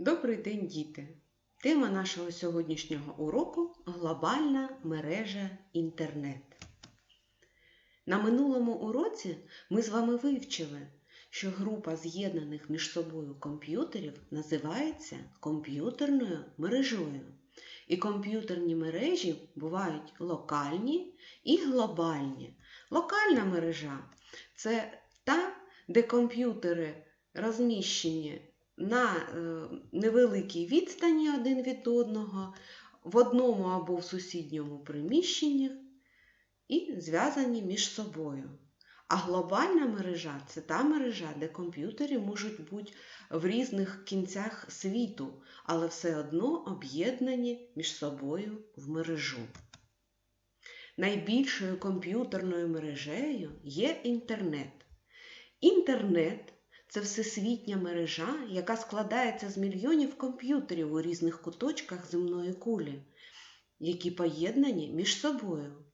Добрий день, діти! Тема нашого сьогоднішнього уроку глобальна мережа інтернет. На минулому уроці ми з вами вивчили, що група з'єднаних між собою комп'ютерів називається комп'ютерною мережою. І комп'ютерні мережі бувають локальні і глобальні. Локальна мережа це та, де комп'ютери розміщені на е, невеликій відстані один від одного, в одному або в сусідньому приміщенні і зв'язані між собою. А глобальна мережа це та мережа, де комп'ютери можуть бути в різних кінцях світу, але все одно об'єднані між собою в мережу. Найбільшою комп'ютерною мережею є інтернет. Інтернет це всесвітня мережа, яка складається з мільйонів комп'ютерів у різних куточках земної кулі, які поєднані між собою.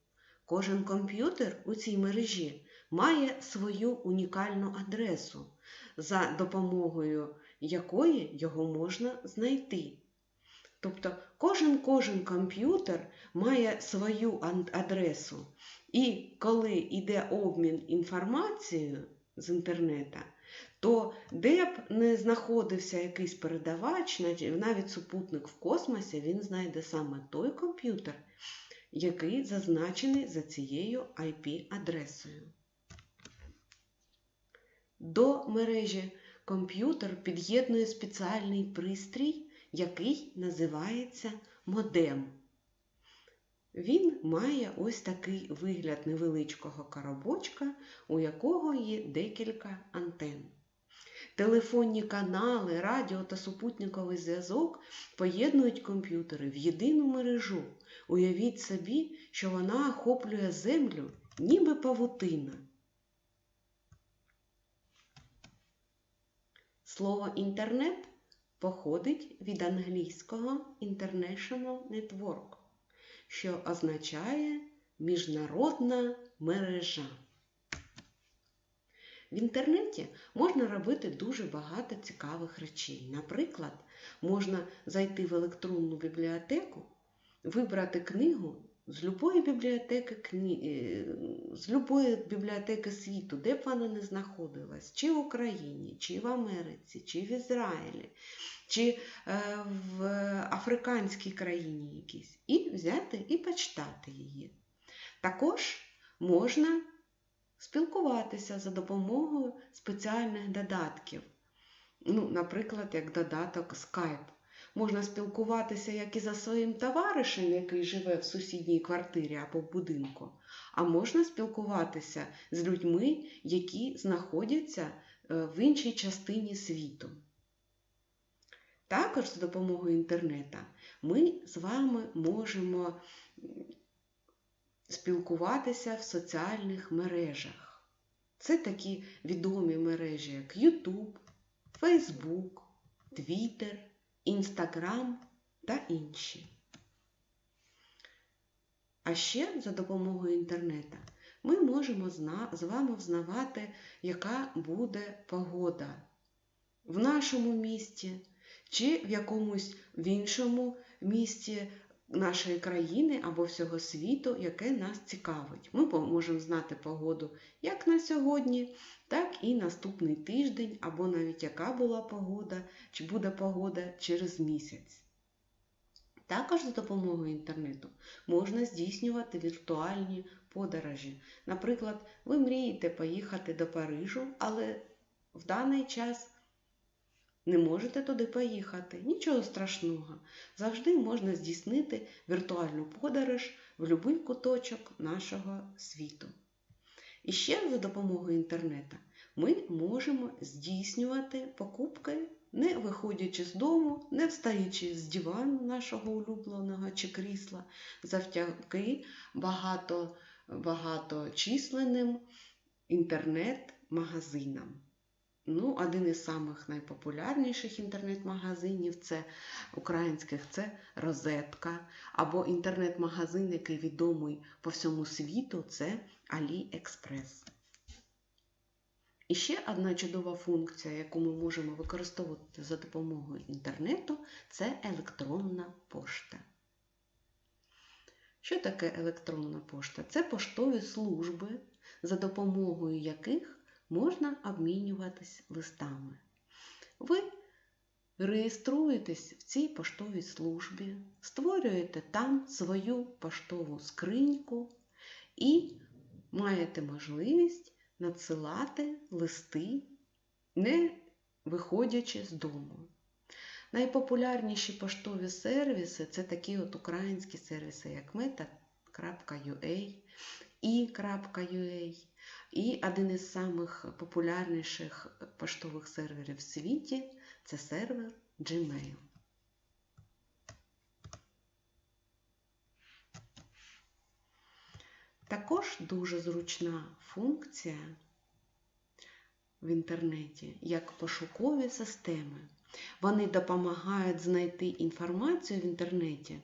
Кожен комп'ютер у цій мережі має свою унікальну адресу, за допомогою якої його можна знайти. Тобто кожен кожен комп'ютер має свою адресу. І коли йде обмін інформацією з інтернету, то де б не знаходився якийсь передавач, навіть супутник в космосі, він знайде саме той комп'ютер, який зазначений за цією IP-адресою. До мережі комп'ютер під'єднує спеціальний пристрій, який називається модем. Він має ось такий вигляд невеличкого коробочка, у якого є декілька антенн. Телефонні канали, радіо та супутниковий зв'язок поєднують комп'ютери в єдину мережу. Уявіть собі, що вона охоплює землю, ніби павутина. Слово інтернет походить від англійського International Network, що означає міжнародна мережа. В інтернеті можна робити дуже багато цікавих речей. Наприклад, можна зайти в електронну бібліотеку, вибрати книгу з любої бібліотеки е, з любої бібліотеки світу, де б вона не знаходилась, чи в Україні, чи в Америці, чи в Ізраїлі, чи е, в африканській країні якійсь, і взяти і почитати її. Також можна спілкуватися за допомогою спеціальних додатків. Ну, Наприклад, як додаток Skype. Можна спілкуватися як і за своїм товаришем, який живе в сусідній квартирі або в будинку, а можна спілкуватися з людьми, які знаходяться е, в іншій частині світу. Також за допомогою інтернету ми з вами можемо спілкуватися в соціальних мережах. Це такі відомі мережі, як YouTube, Facebook, Twitter, Instagram та інші. А ще за допомогою інтернету ми можемо з вами взнавати, яка буде погода в нашому місті чи в якомусь в іншому місті нашої країни або всього світу, яке нас цікавить. Ми можемо знати погоду як на сьогодні, так і наступний тиждень, або навіть яка була погода, чи буде погода через місяць. Також за допомогою інтернету можна здійснювати віртуальні подорожі. Наприклад, ви мрієте поїхати до Парижу, але в даний час не можете туди поїхати, нічого страшного. Завжди можна здійснити віртуальну подорож в будь-який куточок нашого світу. І ще за допомогою інтернету ми можемо здійснювати покупки, не виходячи з дому, не встаючи з дивану нашого улюбленого чи крісла, завдяки багато, багаточисленним інтернет-магазинам. Ну, Один із самих найпопулярніших інтернет-магазинів це українських це Розетка, або інтернет-магазин, який відомий по всьому світу, це AliExpress. І ще одна чудова функція, яку ми можемо використовувати за допомогою інтернету, це електронна пошта. Що таке електронна пошта? Це поштові служби, за допомогою яких можна обмінюватись листами. Ви реєструєтесь в цій поштовій службі, створюєте там свою поштову скриньку і маєте можливість надсилати листи, не виходячи з дому. Найпопулярніші поштові сервіси це такі от українські сервіси, як meta.ua, i.ua. І один із самих популярніших поштових серверів в світі це сервер Gmail. Також дуже зручна функція в інтернеті, як пошукові системи. Вони допомагають знайти інформацію в інтернеті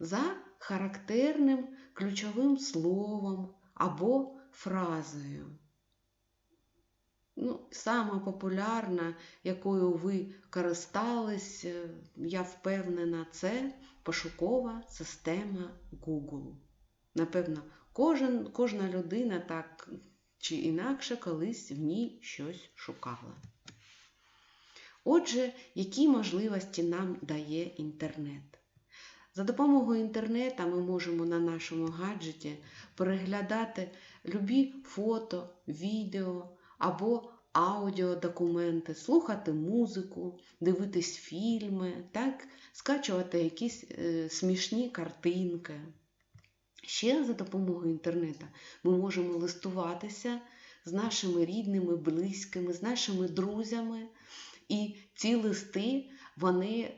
за характерним ключовим словом або фразою. Ну, Сама популярна, якою ви користались, я впевнена, це пошукова система Google. Напевно, кожен, кожна людина так чи інакше колись в ній щось шукала. Отже, які можливості нам дає інтернет? За допомогою інтернету ми можемо на нашому гаджеті переглядати любі фото, відео або аудіодокументи, слухати музику, дивитись фільми, так, скачувати якісь е, смішні картинки. Ще за допомогою інтернету ми можемо листуватися з нашими рідними, близькими, з нашими друзями. І ці листи, вони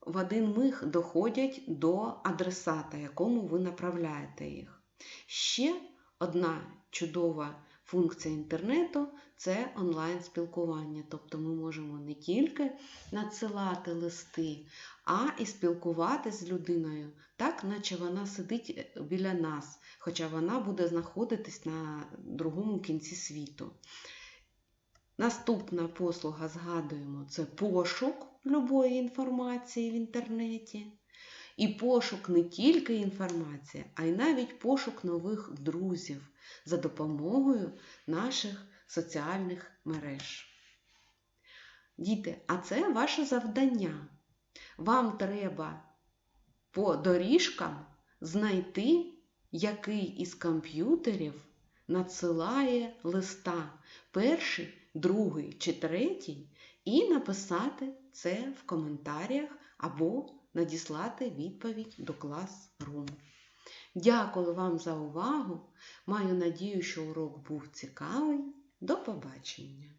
в один миг доходять до адресата, якому ви направляєте їх. Ще одна чудова функція інтернету це онлайн-спілкування. Тобто ми можемо не тільки надсилати листи, а і спілкуватися з людиною, так, наче вона сидить біля нас, хоча вона буде знаходитись на другому кінці світу. Наступна послуга, згадуємо, це пошук любої інформації в інтернеті. І пошук не тільки інформації, а й навіть пошук нових друзів за допомогою наших соціальних мереж. Діти, а це ваше завдання. Вам треба по доріжкам знайти, який із комп'ютерів надсилає листа перший, другий чи третій, і написати це в коментарях або надіслати відповідь до Classroom. Дякую вам за увагу. Маю надію, що урок був цікавий. До побачення!